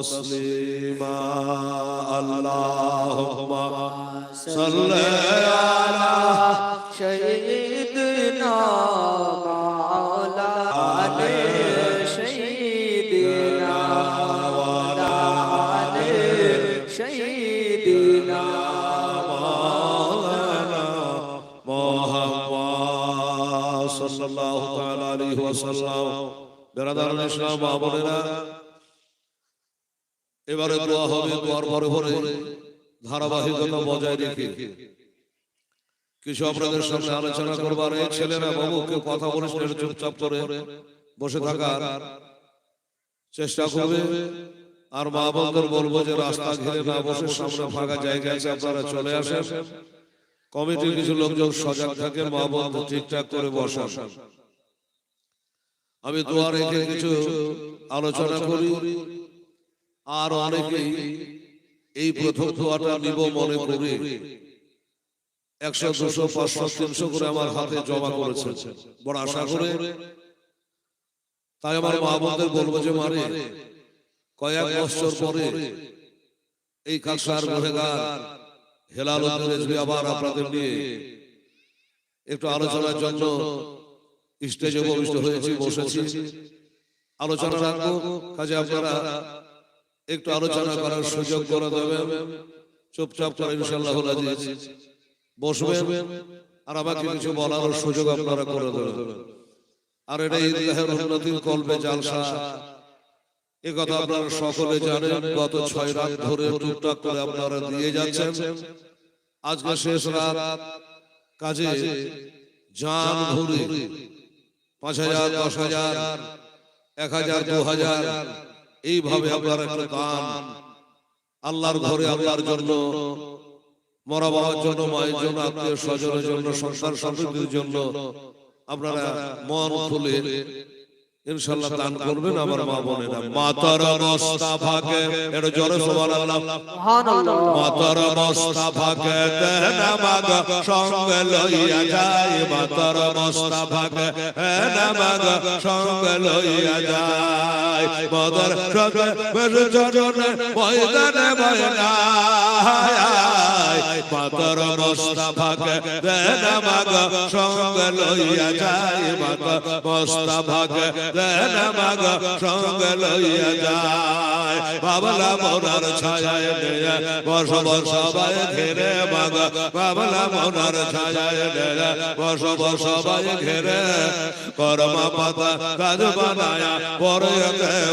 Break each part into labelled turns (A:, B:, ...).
A: تسليما اللهم صل على
B: سيدنا وعلى آل سيدنا وعلى آل سيدنا
A: مولانا محمد صلى الله تعالى عليه وسلم برادر الإسلام وابننا এবারে দোয়া হবে দোয়ার পরে পরে ধারাবাহিকতা বজায় রেখে। কিছু আপনাদের সামনে আলোচনা করবার এই ছেলেরা বাবুকে কথা বলে চুপচাপ করে বসে থাকার চেষ্টা করবে। আর মা বন্ধুর বলব যে রাস্তা ঘিরে না বসে সামনে ফাঁকা জায়গায় আছে আপনারা চলে আসেন। কমিটির কিছু লোকজন সজাগ থাকে মা বন্ধু ঠিকঠাক করে বসান। আমি দোয়া রেখে কিছু আলোচনা করি। আর অনেকেই এই প্রথম দোয়াটা নিব মনে করে। একশো দুশো পাঁচশো তিনশো করে আমার হাতে জমা করেছে। বড় আশা করে তাই আমার মা বোনদের বলব যে মারে। কয়েক বছর পরে এই কাকসার গুনেগার হেলাল আবার আপনাদের নিয়ে একটু আলোচনার জন্য স্টেজে উপবিষ্ট হয়েছি বসেছি। আলোচনা রাখব কাজে আপনারা একটু আলোচনা করার সুযোগ করে দেবেন। চুপচাপ করে ইনশাল্লাহ বসবেন আর আমাকে কিছু বলার সুযোগ আপনারা করে দেবেন। আর এটা ঈদগাহের উন্নতির কল্পে জালসা। এ কথা আপনারা সকলে জানেন গত ছয় রাত ধরে টুকটাক করে আপনারা দিয়ে যাচ্ছেন। আজকে শেষ রাত। কাজে জান ভরে। পাঁচ হাজার দশ হাজার এক হাজার দু হাজার। এইভাবে আপনার একটা দান। আল্লাহর ঘরে আল্লাহর জন্য মরা বাবার জন্য মায়ের জন্য আত্মীয় স্বজনের জন্য সংসার সমৃদ্ধির জন্য আপনারা মন খুলে ইনশাআল্লাহ দান করবেন আমার মা বোনেরা মাতার মুস্তাফাকে এটা জোরে সুবহানাল্লাহ।
B: সুবহানাল্লাহ।
A: মাতার মুস্তাফাকে নামাগ সঙ্গে লইয়া যায় মাতার মুস্তাফাকে নামাগ সঙ্গে লইয়া যায় মাতার সঙ্গে বেজে জনে ময়দানে ময়দায় মাতার মুস্তাফাকে নামাগ সঙ্গে লইয়া যায় মাতার মুস্তাফাকে নামাগ সঙ্গে লইয়া যায়। বাবলা মোনার ছায়ায় নেয়া বস বসবাই ঘেরে মাগ বাবলা মোনার ছায়ায় নেয়া বস বসবাই ঘেরে। করমা পাতা কাজ বানায়া পরে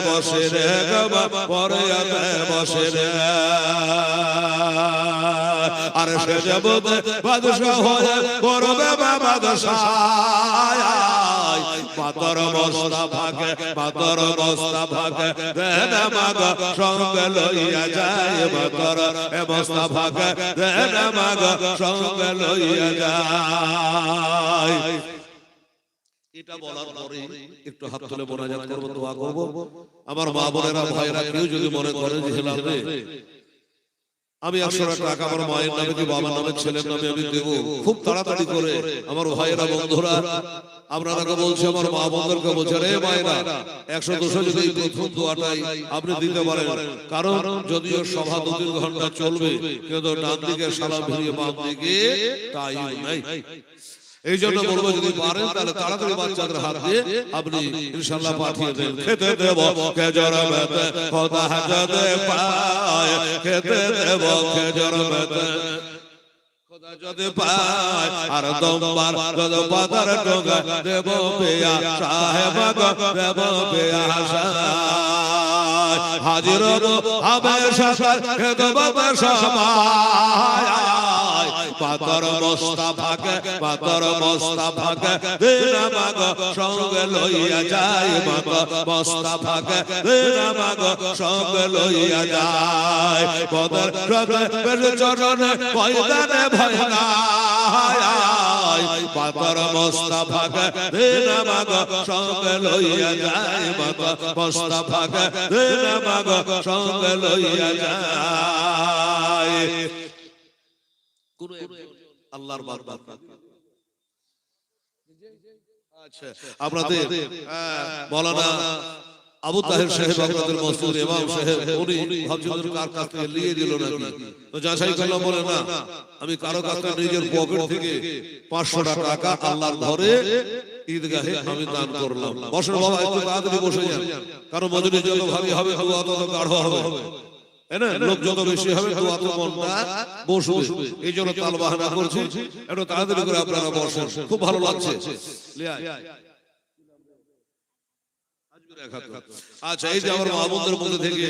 A: বসে রে গমা পরে বসে রে। আর সে যাবতে বাদশাহ হয়ে করবে বাদশাহ পাতর বস্তা ভাগে বস্তা ভাগে দেন মাগ সঙ্গে লইয়া যায় এ বস্তা ভাগে দেন মাগ সঙ্গে লইয়া যায়। এটা বলার পরে একটু হাত তুলে মোনাজাত করব দোয়া করব। আমার মা বোনেরা ভাইরা কেউ যদি মনে করে যে হেলাল রে আমি একশো টাকা আমার মায়ের নামে কি বাবার নামে ছেলের নামে আমি দেবো? খুব তাড়াতাড়ি করে আমার ভাইয়েরা বন্ধুরা বলছে আমার মা বলছে রে মায়েরা একশো দুশো যদি এই প্রথম দোয়াটাই আপনি দিতে পারেন। কারণ যদিও সভা দু তিন ঘণ্টা চলবে কিন্তু ডান দিকে সালাম ফিরিয়ে বাম দিকে টাইম নাই। এই জন্য বলব যদি পারেন তাহলে তাড়াতাড়ি বাচ্চাদের হাত দিয়ে আপনি ইনশাল্লাহ পাঠিয়ে দেন। খেতে দেব খেজর বেতে হাজতে পায় খেতে দেব খেজর বেতে যদি পায় আর দমবার দেব দেব পেয়া হাজির হবে খেতে বাবা সবাই পাতর বস্তা ভাগে পাতর বস্তা ভাগে দিন মাগ সঙ্গে লইয়া যায় মাগ বস্তা ভাগে দিন মাগ সঙ্গে লইয়া যায়। পদর রবে বের চরণে ময়দানে ভয় নাই। পাতর বস্তা ভাগে দিন মাগ সঙ্গে লইয়া যায় মাগ বস্তা ভাগে দিন মাগ সঙ্গে লইয়া যায়। কোন আল্লাহর বারবার আচ্ছা আপনাদের মৌলানা আবু তাহের সাহেব আপনাদের মসজিদ ইমাম সাহেব উনি ভাবছেন কার কাছ থেকে নিয়ে দিল নাকি? তো যাচাই করলাম বলে না আমি কারও কাছ থেকে নিজের পকেট থেকে পাঁচশো টাকা আল্লাহর ঘরে ঈদগাহে আমি দান করলাম। বসেন বাবা একটু তাড়াতাড়ি বসে যান। কারণ মজুরি যত ভারী হবে তত গাঢ় হবে? লোক যত বেশি হবে দোয়া তো মনটা বসবে। এই জন্য তাল বাহানা করছি। একটু তাড়াতাড়ি করে আপনারা বসেন। খুব ভালো লাগছে। আচ্ছা এই যে আমার মাহমুদের মধ্যে থেকে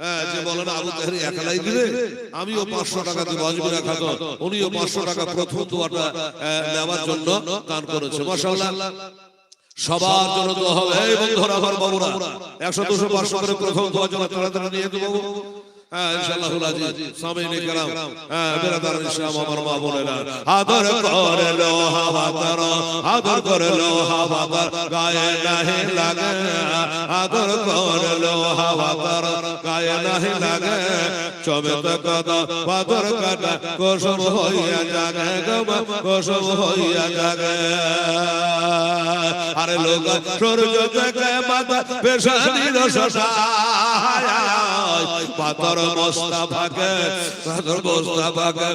A: হ্যাঁ, যে বলেন আবু তাহের একালাই দিলে আমিও পাঁচশো টাকা দিব আজমির একাদ উনিও পাঁচশো টাকা প্রথম দোয়াটা নেওয়ার জন্য দান করেছে। মাসাল্লাহ সবার জন্য দোয়া হবে। এই বন্ধুরা আমার বাবুরা একশো দুশো পাঁচশো করে প্রথম দোয়ার জন্য তাড়াতাড়ি নিয়ে দেবো হ্যাঁ ইনশাআল্লাহ আজিজ সামিনে کرام হ্যাঁ বেরাদার ইসলাম আমার মা বোনেরা আদর করে লো হাওয়াদার আদর করে লো হাওয়াদার গায়ে নাহি লাগে আদর করে লো হাওয়াদার গায়ে নাহি লাগে চমেত কদা পাদর কাটা কোসম হইয়া জাগে গম কোসম হইয়া জাগে আরে লোক সূর্য থেকে মাথা পেশানির সসায় পাথর হজর মোস্তাফাকে হজর মোস্তাফাকে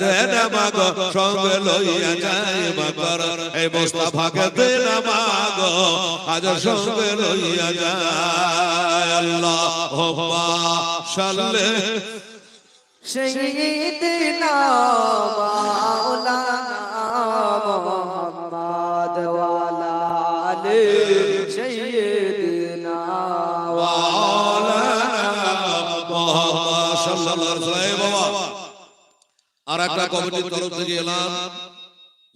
A: দেন মাগো সঙ্গে লইয়া যাই মাগর এই মোস্তাফাকে দেন মাগো আজ সঙ্গে লইয়া যায় আল্লাহ
B: সালে শহীদ না
A: মাওলানা একটা কমিটির তরফ থেকে এলাম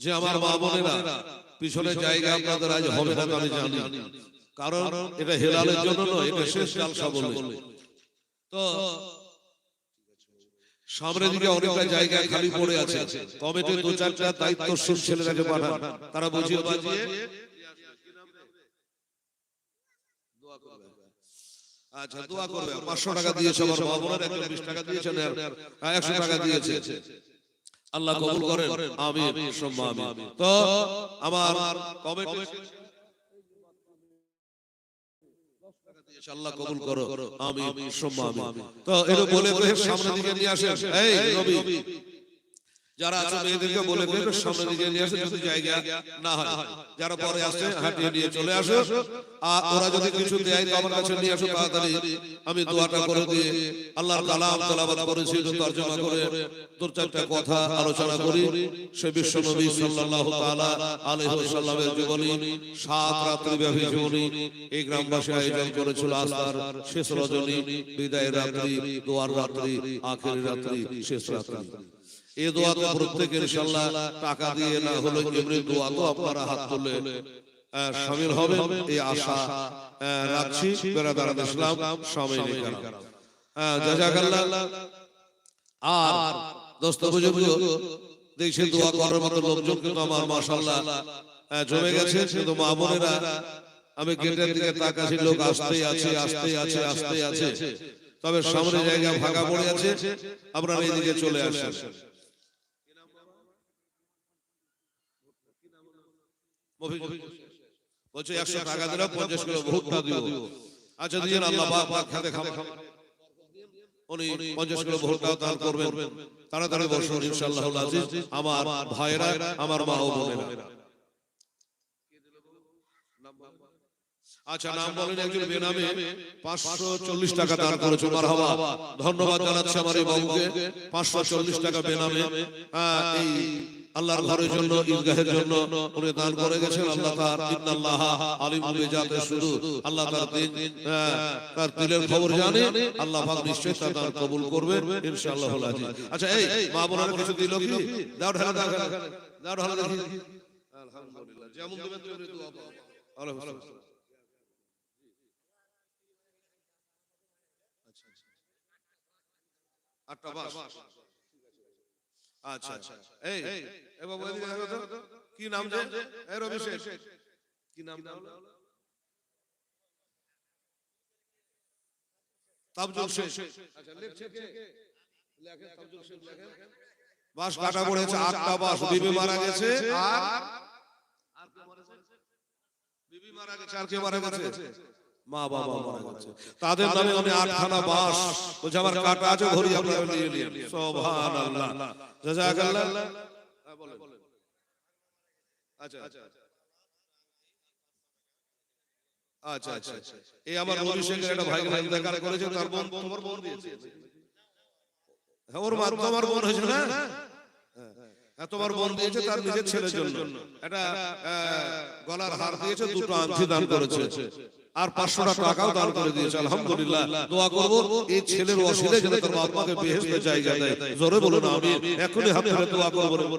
A: যে আমার মা বোনেরা পিছনে জায়গা আপনাদের আজ হবে না আমি জানি। কারণ এটা হেলালের জন্য নয় এটা শেষ জালসা বলে। তো সামনের দিকে অনেকটা জায়গা খালি পড়ে আছে। কমিটির দু চারটা দায়িত্বশীল ছেলেরাকে পাঠান। তারা বুঝিয়ে বাজিয়ে আচ্ছা দোয়া করবে। পাঁচশো টাকা দিয়েছে আমার একজন বিশ টাকা দিয়েছেন আর একশো টাকা দিয়েছে। আল্লাহ কবুল করেন। আমিন সম্মা আমি তো আমার কমিটি আল্লাহ কবুল করো। আমি সম্মান তো এটা বলে সামনে দিকে নিয়ে আসেন। এই রবি যারা আছে মেয়েদেরকে বলে একটু সামনের দিকে নিয়ে আসে যদি জায়গা না হয়। যারা পরে আসে হাঁটিয়ে নিয়ে চলে আসো। আর ওরা যদি কিছু দেয় তো আমার কাছে নিয়ে আসো তাড়াতাড়ি। আমি দোয়াটা করে দিয়ে আল্লাহর কালাম তেলাওয়াত করেছি তর্জমা করে দু চারটা কথা আলোচনা করি। সে বিশ্ব নবী সাল্লাল্লাহু তাআলা আলাইহি ওয়াসাল্লামের জীবনী সাত রাত্রি ব্যাপী জীবনী। এই গ্রামবাসী আয়োজন করেছিল আস্তার শেষ রজনী বিদায়ের রাত্রি দোয়ার রাত্রি আখেরি রাত্রি শেষ রাত্রি এই দোয়াতে প্রত্যেকের ইনশাআল্লাহ টাকা দিয়ে না হলে এমনি দোয়া তো আপনারা হাত তুলে শামিল হবে এই আশা রাখছি। বেরাদার ইসলাম শামিল জাজাকাল্লাহ। আর দোস্ত বুঝে দেখছি দোয়া করার মতো লোকজন কিন্তু আমার মাশাআল্লাহ জমে গেছে। কিন্তু মা বোনেরা, আমি গেটের দিকে তাকাছি লোক আসতে আছে আসতে আছে আসতে আছে। তবে সামনে জায়গা ফাঁকা পড়ে আছে। আপনারা এইদিকে চলে আসেন। বলছে একশো টাকা পঞ্চাশ কিলো ভুট্টা দিও আচ্ছা দিয়ে আল্লাহ পাক পাক খাতে খাবে উনি পঞ্চাশ কিলো ভুট্টা দান করবেন। তাড়াতাড়ি বসুন ইনশাআল্লাহ আজিজ আমার ভাইরা আমার মা ও বোনেরা। আচ্ছা নাম বলেন একজন বেনামে। পাঁচশো চল্লিশ টাকা দান করেছে মারহাবা। ধন্যবাদ জানাচ্ছি আমার এই বাবুকে। পাঁচশো চল্লিশ টাকা বেনামে। আহ, এই আল্লাহর ঘরের জন্য ঈদগাহের জন্য উনি দান করে গেছেন আল্লাহ তার ইন্নাল্লাহ আলিম বিজাতে শুধু আল্লাহ তার দিন তার দিলের খবর জানে আল্লাহ পাক নিশ্চয়ই তার দান কবুল করবে ইনশাআল্লাহ আজিজ আচ্ছা এই মা বোনেরা কিছু দিল কি? দাও ঢালা দাও দাও ঢালা দেখি আলহামদুলিল্লাহ। যেমন দেবেন তেমনি দোয়া পাবো আলহামদুলিল্লাহ আটটা বাস। আচ্ছা। আচ্ছা। এই এ বাবু এদিকে দেখো তো। কি নাম যে? এই রবি শেখ কি নাম নাম তাবজুল শেখ। আচ্ছা লিখছে কে লেখে। তাবজুল শেখ লেখে বাস কাটা পড়েছে আটটা বাস বিবি মারা গেছে। আর? বিবি মারা গেছে? আর কে মারা গেছে? মা বাবা মারা গেছে তাদের নামে আমি আটখানা বাস বলছে আমার কাটা আছে ঘড়ি আপনারা নিয়ে হ্যাঁ, বলেন। আচ্ছা আচ্ছা আচ্ছা আচ্ছা আচ্ছা এই আমার শেখের একটা ভাই ভাই ইন্তেকাল করেছে তার বোন তোমার বোন দিয়েছে হ্যাঁ ওর মা তোমার বোন হয়েছে না হ্যাঁ, তোমার বোন দিয়েছে তার নিজের ছেলের জন্য একটা গলার হার দিয়েছে দুটো আংটি দান করেছে আর পাঁচশোটা টাকাও দান করে দিয়েছে আলহামদুলিল্লাহ। দোয়া করব এই ছেলের অসিলে যেন তার বাপ মাকে বেহেস্তে জায়গা দেয় জোরে বলো না আমি এখনই হাত ধরে দোয়া করব।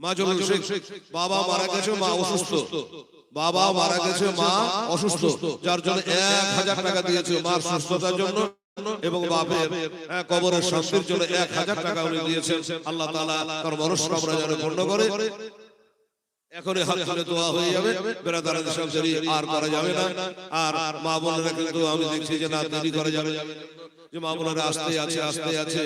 A: মা জল শেখ বাবা মারা গেছে মা অসুস্থ। বাবা মারা গেছে মা অসুস্থ। যার জন্য এক হাজার টাকা দিয়েছে মার সুস্থতার জন্য। এবং বাপের হ্যাঁ, কবরের শান্তির জন্য এক হাজার টাকা উনি দিয়েছেন। আল্লাহ তালা তার মনস্কামনা যেন পূর্ণ করে এখনই হাত তুলে দোয়া হয়ে যাবে। বেড়াদার সব আর করা যাবে না। আর মা বোনেরা কিন্তু আমি দেখছি যে না তৈরি করা যাবে। যে মা বোনেরা আসতে আছে আসতে আছে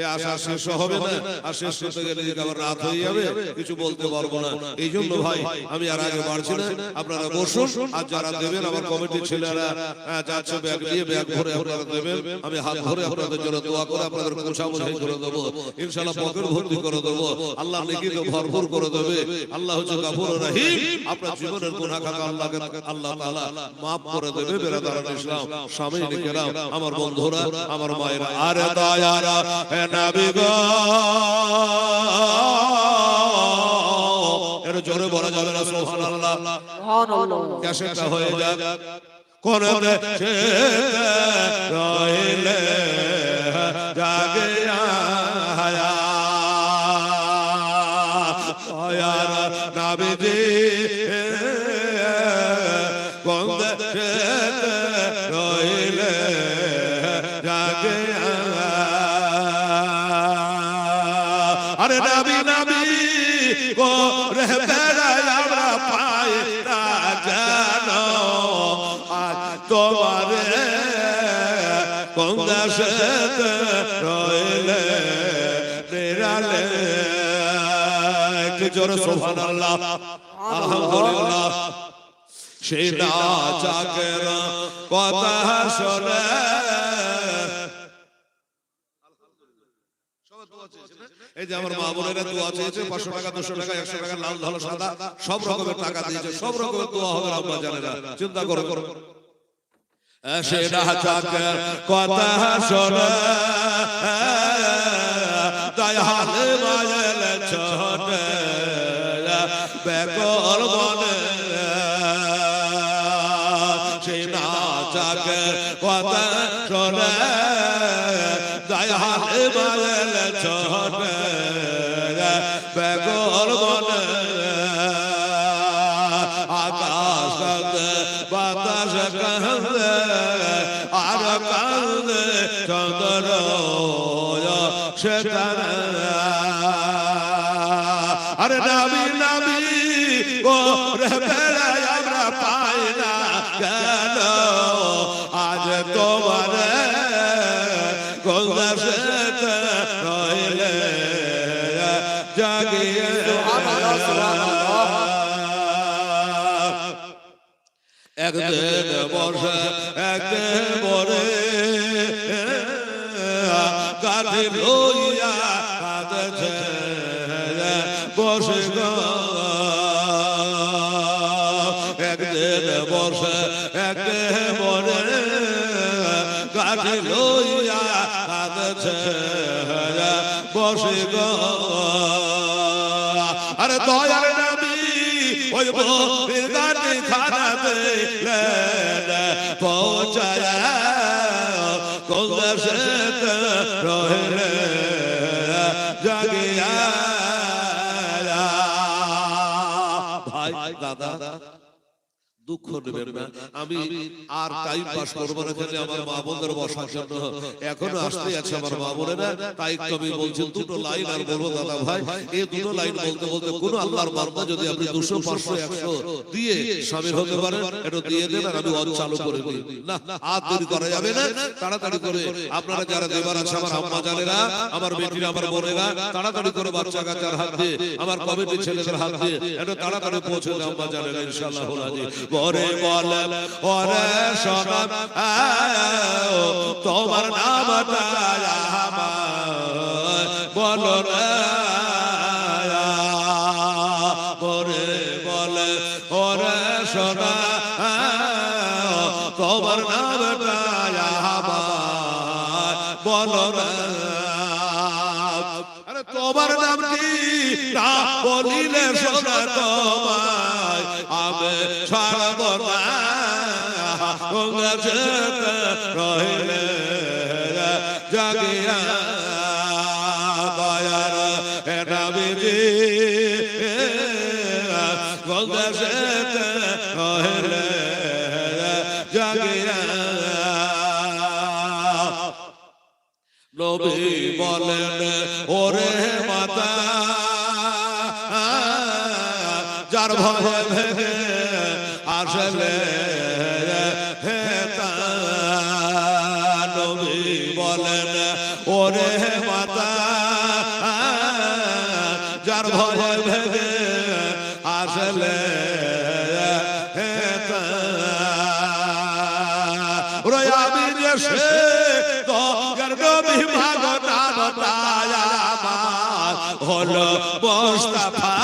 A: এই আশা শেষ হবে না আর শেষ করতে গেলে যদি আবার রাত হয়ে যাবে কিছু বলতে পারব না। এই জন্য ভাই আমি আর আগে বাড়ছি না। আপনারা বসুন আর যারা দেবেন আমার কমিটির ছেলেরা হ্যাঁ, যাচ্ছে ব্যাগ দিয়ে ব্যাগ ভরে আপনারা দেবেন। আমি হাত ধরে আপনাদের জন্য দোয়া করে আপনাদের বোঝাই করে দেবো। ইনশাল্লাহ পকেট ভর্তি করে দেবো। আল্লাহ নেকিকে ভরপুর করে দেবে। আল্লাহ হচ্ছে গাফুর রহিম। আপনার জীবনের গুনাহ খাতা আল্লাহকে আল্লাহ তাআলা maaf করে দেবে বেরাদারান ইসলাম স্বামী কেরাম আমার বন্ধুরা আমার মায়েরা আরে দয়ারা হে নবী গো। এর জোরে বলা যাবে না সুবহানাল্লাহ।
B: সুবহানাল্লাহ।
A: ক্যাসেটটা হয়ে যাক। কোন দেশে রইলে জাগে আয়া। আয়ার নাবিদি জোরে সুবহানাল্লাহ। আলহামদুলিল্লাহ না চাকের কথা শোনে এই যে আমার মা বোনেরা দোয়া চেয়েছে পাঁচশো টাকা দুশো টাকা একশো টাকা লাল ধলো সাদা সব রকমের টাকা দিয়েছে সব রকমের দোয়া হবে আব্বা জানেরা। চিন্তা করো। করো। সে না চাকের কথা শোনে তাই দয়াল মায়ের ছোট বেকর মনে সে না চাকের কথা শোনে। দয়াল মায়ের ছোট বেকর মনে আকাশ বাতাস কান্দে। আর কান্দে চন্দ্র। আরে ও রে আমরা পাই না কেন আজ তোমার রইলে জাগিয়ে। একদিন বর্ষা একদিন বরে কাঠি একদিন বরে কাঠি লইয়া কাঁদছে বসে গো। আরে দয়ার নবী, ওই বীর গানি পৌঁছায়া। কোন দেশে জাগিয়া। ভাই, দাদা। দুঃখ নেবেন না। আমি আর টাইম পাস করব না এখানে আমার মা বোনদের বসার জন্য। এখনও আসতে আছে আমার মা বোনেরা তাই একটু আমি বলছি দুটো লাইন আর বলব দাদা ভাই। এই দুটো লাইন বলতে বলতে কোনো আল্লাহর বান্দা যদি আপনি দুশো পাঁচশো একশো দিয়ে স্বামীর হতে পারেন এটা দিয়ে দেন আর আমি অন চালু করে দিই। না আর দেরি করা যাবে না। তাড়াতাড়ি করে আপনারা যারা দেবার আছে আমার আম্মা জানেরা আমার বেটিরা আমার বোনেরা তাড়াতাড়ি করে বাচ্চা কাচ্চার হাত দিয়ে আমার কমিটি ছেলেদের হাত দিয়ে এটা তাড়াতাড়ি পৌঁছে দেয় আম্মা জানেরা ইনশাআল্লাহ বরে বলে ওরে সোনা আও, তোমার নামটা আমার বলো না সোনা তোমার আমার বলো আরে তোমার নাম কি? না বলিলে শোনা তোমায়। আমি গঙ্গা যেতে জাগিয়া দয়ার এটা বিধি। গঙ্গা জাগিয়া নবী বলেন ওরে মাতা যার ভয়ে ওরে আমি যে সে তোর নবী ভাগনা বতায়া আমার হলো মোস্তাফা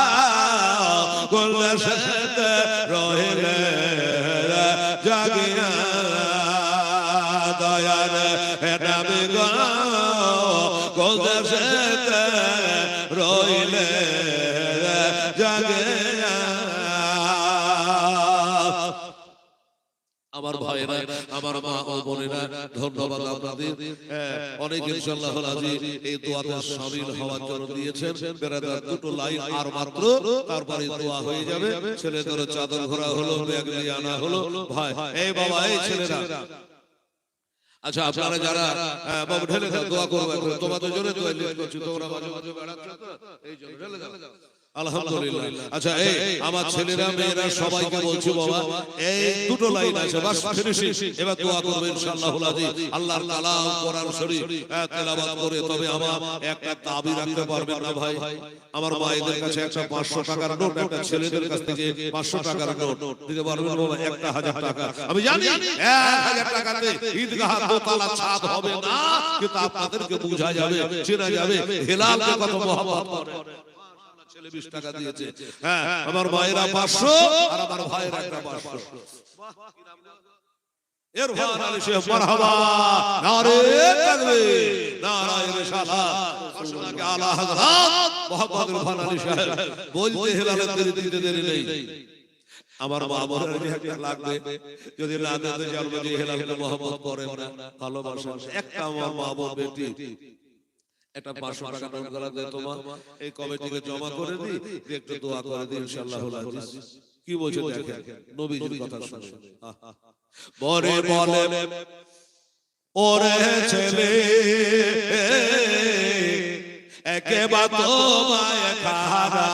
A: ভাইরা আমার মা ও বোনেরা ধন্যবাদ আপনাদের। হ্যাঁ, অনেক ইনশাআল্লাহ হাজি এই দোয়াতে শামিল হওয়ার জন্য দিয়েছেন। বেরাদার দুটো লাইন আর মাত্র তারপরে দোয়া হয়ে যাবে। ছেলেদের চাদর ঘোরা হলো ব্যাগ নিয়ে আনা হলো। ভাই এই বাবা এই ছেলেরা। আচ্ছা আপনারা যারা বাবু ঢেলে দোয়া করব এখন তোমাদের জন্য দোয়া করছি। তোমরা মাঝে মাঝে বেড়াচ্ছ তো? এই জন্য ঢেলে দাও। আলহামদুলিল্লাহ। আচ্ছা এই আমার ছেলেরা মেয়েরা সবাইকে বলছি বাবা এই দুটো লাইন আছে বাস ফিনিশিং। এবার দোয়া করবে ইনশাআল্লাহ আল্লাহ আল্লাহর কালাম কোরআন শরীফ তেলাওয়াত করে তবে আমার একটা দাবি রাখতে পারবেন না ভাই। আমার মায়েদের কাছে একটা পাঁচশো টাকার নোট একটা ছেলেদের কাছ থেকে পাঁচশো টাকার নোট দিতে পারবেন বাবা একটা হাজার টাকা। আমি জানি এক হাজার টাকাতে ঈদগাহ দোতলা ছাদ হবে না কিন্তু আপনাদেরকে বোঝা যাবে চেনা যাবে হেলালকে কত মহব্বত করে ছেলে বিশ টাকা দিয়েছে। হ্যাঁ আমার মায়েরা পাঁচশো। আর আমার ভাইয়েরা একটা পাঁচশো। ইরফান আলী শেখ মারহাবা। নারে তাকবীর নারায়ে রিসালাত আসনাকে আলা হযরত মোহাম্মদ ইরফান আলী সাহেব বলতে হেলালের দেরি দিতে দেরি নেই। আমার মা বোনের একটা লাগবে। যদি না দিতে জানব যে হেলালকে মোহাম্মদ করেন না ভালোবাসেন। একটা আমার মা বেটি একটা পাঁচশো টাকা নোট করা দেয় তোমার এই কমিটিকে জমা করে দিই একটু দোয়া করে দিই ইনশাআল্লাহ কি বলছে নবীজির কথা শুনে বরে বলে ওরে ছেলে একেবার তোমায় খারা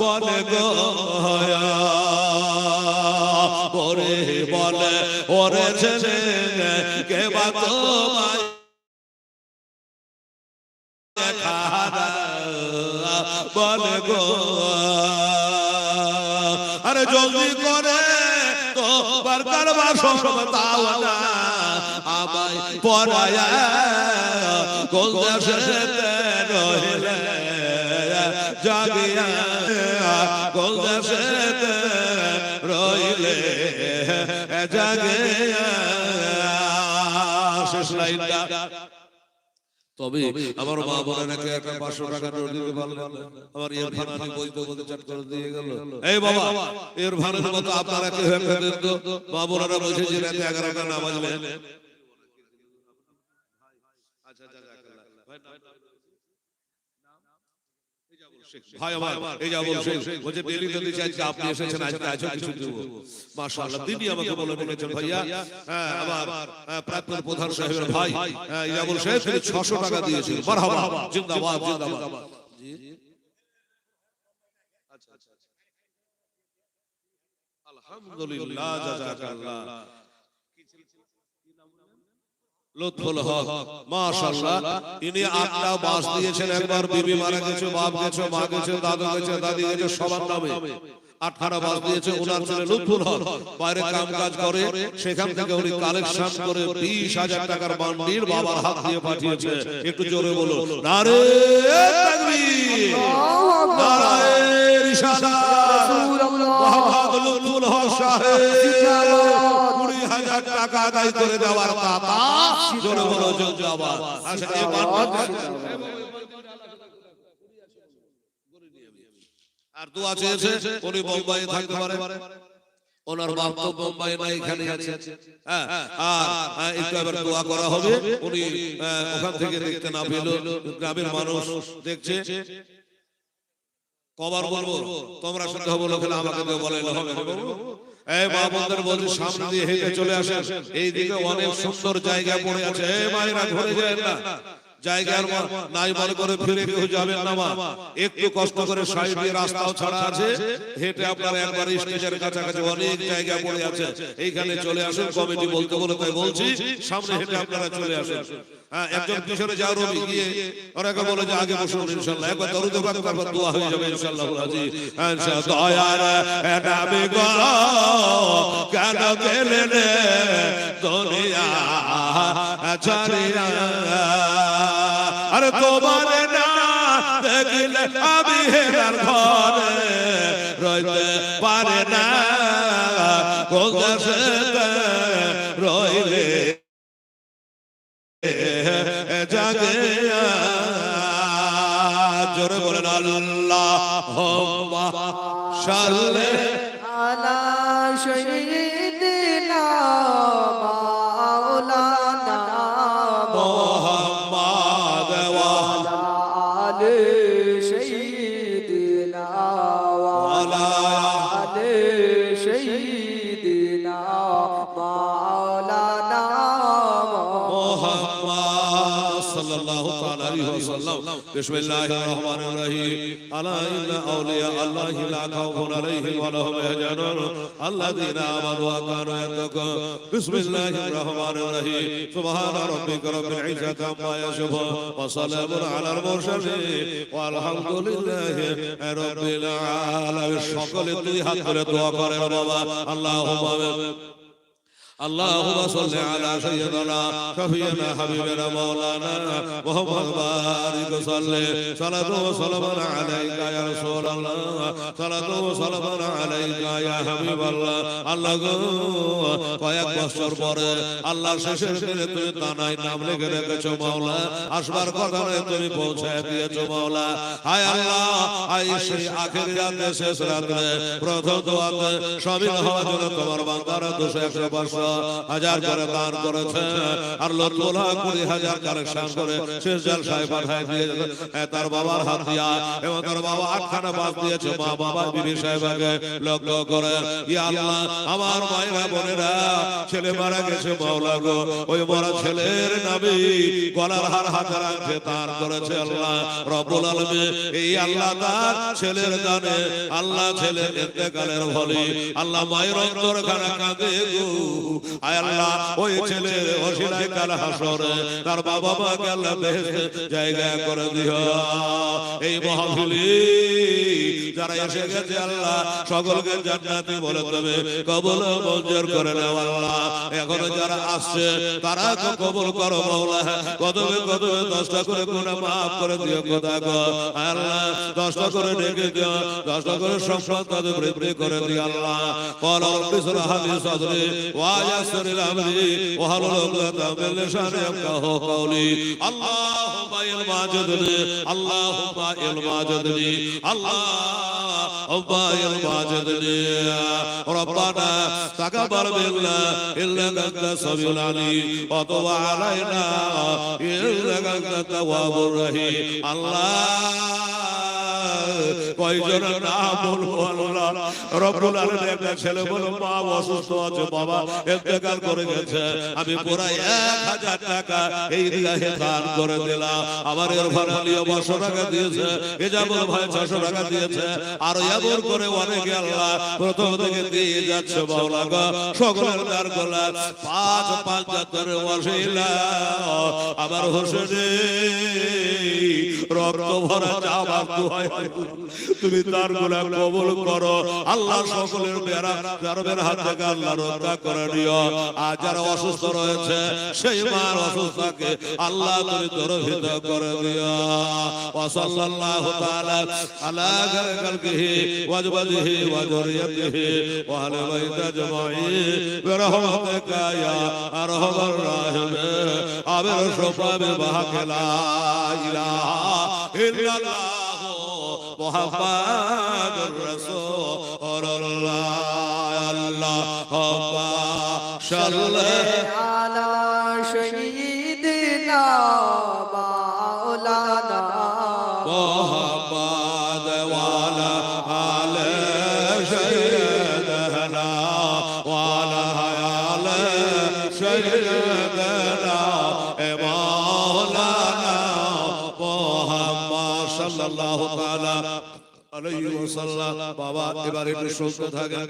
A: বলে গো ওরে বলে ওরে ছেলে কেবা তোমায় খারা বলে গো। আরে জলদি করে তো বারবার বাসো তাও না আমায় পরায়া কোন দেশে রহিলে, জাগিয়া কোন দেশে রইলে জাগিয়া। শেষ লাইনটা। তবে আমার মা বলে নাকি একটা পাঁচশো টাকা নোট দিতে পারলেন। আমার এর ভানানি বইতে বলতে চাট করে দিয়ে গেল। এই বাবা এর ভানানির মতো আপনারা কেউ একটা দেন তো মা বোনেরা বলছে যে রাতে এগারোটা নামাজ ভাই আমার এই যা বলছে বলছে ডেলি যদি চাইছে আপনি এসেছেন আজকে আজও কিছু দেবো। মাশাআল্লাহ দিদি আমাকে বলে বলেছেন ভাইয়া হ্যাঁ আবার প্রাক্তন প্রধান সাহেবের ভাই ইয়া বলছে তিনি 600 টাকা দিয়েছিল মারহাবা জিন্দাবাদ জিন্দাবাদ। আচ্ছা আচ্ছা। আলহামদুলিল্লাহ জাযাকাল্লাহ। লুৎফুল হক। মাশাআল্লাহ। ইনি আটটা বাস দিয়েছেন। একবার বিবি মারা গেছে বাপ গেছে মা গেছে দাদু গেছে দাদি গেছে সবার নামে। আটখানা বাস দিয়েছে ওনার ছেলে লুৎফুল হক। বাইরে কাম কাজ করে সেখান থেকে উনি কালেকশন করে বিশ হাজার টাকার বান্ডিল বাবার হাত দিয়ে পাঠিয়েছে। একটু জোরে বলো নারে মোহাম্মদ লুৎফুল সাহেব হাজার টাকা আদায় করে দেওয়ার কথা জোরে বলো জিন্দাবাদ আচ্ছা আর দোয়া চেয়েছে উনি বোম্বাইয়ে থাকতে পারে ওনার বাপ তো বোম্বাই না এখানে আছে। হ্যাঁ আর হ্যাঁ, একটু এবার দোয়া করা হবে। উনি ওখান থেকে দেখতে না পেল গ্রামের মানুষ দেখছে। কবার বলব তোমরা হবে লোকেরা আমাকে বলে হবে এই মা বোনদের বলছি সামনে দিয়ে হেঁটে চলে আসেন। এই দিকে অনেক সুন্দর জায়গা পড়ে আছে। এই মায়েরা ঘুরে যায় না। জায়গার নাই মনে করে ফিরে কেউ যাবেন না মা। একটু কষ্ট করে সাইড দিয়ে রাস্তাও ছাড়া আছে। হেঁটে আপনারা একবার স্টেজের কাছাকাছি অনেক জায়গা পড়ে আছে। এইখানে চলে আসুন কমিটি বলতে বলে তাই বলছি সামনে হেঁটে আপনারা চলে আসুন। হ্যাঁ একজন পিছনে যাও রবি গিয়ে অনেকে বলে যে আগে বসুন ইনশাআল্লাহ একবার দরুদ পাক তারপর দোয়া হয়ে যাবে ইনশাআল্লাহ রাজি ইনশাআল্লাহ দয়ার নামে গো কেন গেলেন দুনিয়া ছাড়িয়া তোমারে না দেখলে আমি হেরার ঘরে রইতে পারে না গোগাসে রইলে জাগে জোরে বলেন আল্লাহ
B: সালে
A: আলা শহীদিনা বিসমিল্লাহিররহমানিররহিম আলা ইন্না আউলিয়া আল্লাহি লা খাউফুন আলাইহিম ওয়া লাহুম ইয়াহজানুন। আল্লাযীনা আমানু ওয়া কানু ইয়াত্তাকুন। বিসমিল্লাহিররহমানিররহিম সুবহান রাব্বিকা রাব্বিল ইজ্জাতি আম্মা ইয়াসিফুন। ওয়া সালামুন আলাল মুরসালিন। ওয়া আলহামদুলিল্লাহি রাব্বিল আলামিন। সকলে দুই হাত করে দোয়া করেন বাবা। আল্লাহ اللهم صل على سيدنا شفينا حبيبنا مولانا محمد بارك صل صلاة وسلام عليك يا رسول الله صلاة وسلام عليك يا حبيب الله আল্লাহ গো কয়েক বছর পরে আল্লাহ শেষের দিনে তুমি তানাই নাম লিখে রেখেছো মাওলা আসবার কথা নয় তুমি পৌঁছায় দিয়েছো মাওলা হায় আল্লাহ আই সেই আখের রাতে শেষ রাতে প্রথম দোয়াতে শামিল হওয়ার জন্য তোমার বান্দারা দুশো একশো পাঁচশো হাজার করে দান করেছে। আর কুড়ি হাজার করে শেষ পাঠায় দিয়ে তার বাবার হাত দিয়া, এবং তার বাবা আটখানা দিয়েছে মা বাবা বিবি লক্ষ্য করে আমার মায়েরা, বোনেরা, ছেলে মারা গেছে মাওলা গো। ওই মরা ছেলের নামে গলার হার হাতে রাখছে তার করেছে আল্লাহ রব্বুল আলামিন। এই আল্লাহ তার ছেলের দানে, আল্লাহ ছেলের ইন্তেকালের ফলে আল্লাহ মায়ের অন্তর খানা কাঁদে গো। আয় ওই ছেলে ওসিলায় কাল হাসর, তার বাবা মা কাল জায়গা করে দিও। এই মহাফিলি যারা এসে গেছে আল্লাহ, সকলকে জান্নাতে বলে দেবে, কবল মঞ্জুর করে নেওয়া আল্লাহ। এখন যারা আসছে, তারা তো কবল করো মাওলা, কদমে কদমে দশটা করে গুনাহ maaf করে দিও খোদা গো আল্লাহ, দশটা করে রেখে দিও, দশটা করে সম্পদ তাদের বৃদ্ধি করে দিও আল্লাহ। কল বিসরা হাদিস সাদরে ওয়া ويسر لي امري واحلل عقدة من لساني يفقهوا قولي اللهم الماجدني اللهم الماجدني الله أباي الماجدين ربنا تقبل منا إنك أنت السميع العليم وتب علينا إنك أنت التواب الرحيم الله কয়জনের নাম বলবো আল্লাহ রব্বুল আলামিন একটা ছেলে বলো মা অসুস্থ আছে বাবা ইন্তেকাল করে গেছে। আমি পুরা এক হাজার টাকা এই দিকে দান করে দিলাম। আমার এর ভালিও পাঁচশো টাকা দিয়েছে। এজাবুল ভাই ছশো টাকা দিয়েছে। আর এমন করে অনেকে আল্লাহ প্রথম থেকে দিয়ে যাচ্ছে বাউলা গো সকলের দার গোলা পাঁচ পাঁচ জাতের ওয়াসিলা। আমার হোসেনে রক্ত ভরা দোহাই তুমি তার গোলা কবল করো। আল্লাহ সকলের বেড়া গর্বের হাত থেকে আল্লাহ রক্ষা করে নিও আর যারা অসুস্থ রয়েছে সেই মার অসুস্থকে আল্লাহ তুমি দরভিত করে দিও ওয়াসাল্লাল্লাহু তাআলা আলা খালকিহি ওয়াজবাদিহি ওয়া যুরিয়াতিহি ওয়া আলা বাইতি আজমাইন বিরহমাতিকা ইয়া আরহামার রাহিমিন আবির সুফাবি বাহাকিলা ইলাহা ইল্লাল্লাহ محمد رسول الله اللهم صل
B: على سيدنا مولانا
A: محمد وعلى آل سيدنا وعلى آل سيدنا مولانا محمد صلى الله تعالى আলাইহি ওয়াসাল্লাম বাবা এবার একটু শুনতে থাকেন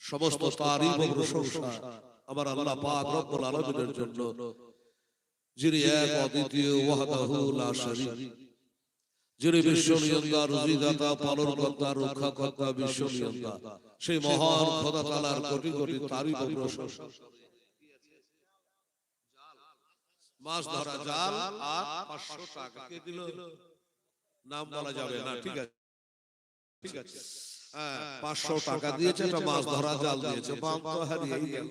A: সমস্ত তারিফ ও প্রশংসা আমার আল্লাহ পাক রব্বুল আলামিনের জন্য যিনি এক অদ্বিতীয় ওয়াহদাহু লা শারীক। যিনি বিশ্ব নিয়ন্তা রুজিদাতা পালনকর্তা রক্ষাকর্তা বিশ্ব নিয়ন্তা। সেই মহান খোদা তাআলার কোটি কোটি তারিফ ও প্রশংসা। মাছ ধরা জাল আর 500 টাকা। কে দিল? নাম বলা যাবে না। ঠিক আছে। ঠিক আছে। পাঁচশো টাকা দিয়েছে একটা মাছ ধরা জাল দিয়েছে। বাম তো হারিয়েই গেল।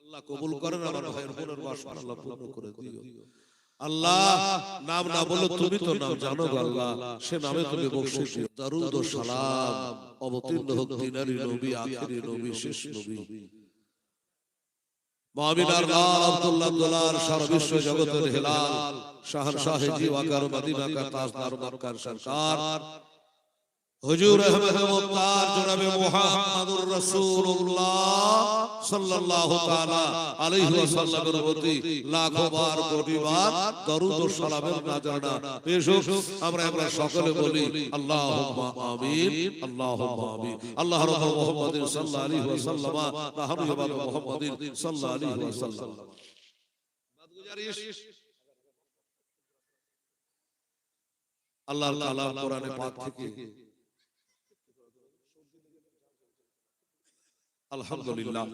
A: আল্লাহ কবুল করেন আমার ভাইয়ের বোনের বাসনা পূর্ণ করে দিও। আল্লাহ নাম না বলে তুমি তো নাম জানো আল্লাহ সে নামে তুমি বকশিস দিও দরুদ ও সালাম। অবতীর্ণ হোক দিনারি নবী আখিরি নবী শেষ নবী। মহাবিনার লাল আব্দুল্লাহ জগতের হেলাল জিওয়াকার তাজদার মক্কার সরকার হুজুর আহমদ মুক্তার জনাবে মুহাম্মদুর রাসূলুল্লাহ সাল্লাল্লাহু তাআলা আলাইহি ওয়াসাল্লামের প্রতি লাখো বার কোটি বার দরুদ ও সালামের নাজানা। পেশ আমরা আমরা সকলে বলি আল্লাহুম্মা আমিন আল্লাহুম্মা আমিন। আল্লাহ রাব্বুল মুহাম্মাদিন সাল্লাল্লাহু আলাইহি ওয়াসাল্লাম নাহনু ইবাদ মুহাম্মাদিন সাল্লাল্লাহু আলাইহি ওয়াসাল্লাম। আল্লাহ তাআলা কোরআনে পাক থেকে আলহামদুলিল্লাহ।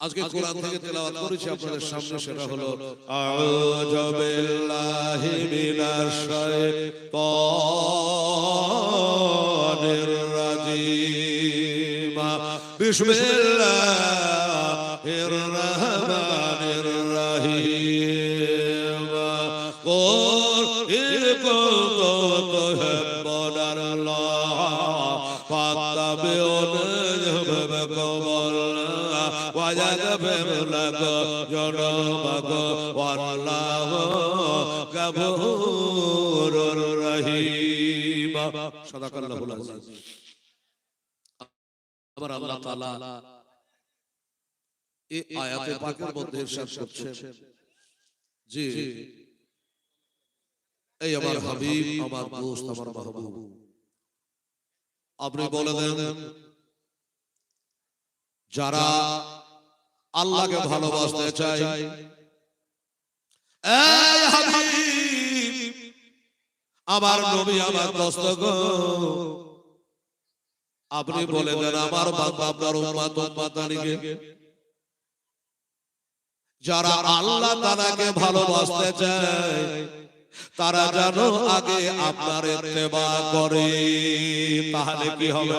A: আজকে কোরআন থেকে তেলাওয়াত করেছি আপনাদের সামনে সেটা হলো আউযু বিল্লাহি মিনাশ শাইতানির রাজিম। বিসমিল্লাহির আবার আল্লাহ তাআলা এই আয়াতে পাকের মধ্যে করছেন। এই আমার হাবিব, আমার দোস্ত, আমার মাহবুব। আপনি বলে দেন, যারা আল্লাহকে ভালোবাসতে হাবিব আমার নবী আমার দোস্ত গো। আপনি বলে দেন আমার আপনার উম্মত যারা আল্লাহ তাআলাকে ভালোবাসতে চায় তারা যেন আগে আপনার ইত্তেবা করে। তাহলে কি হবে?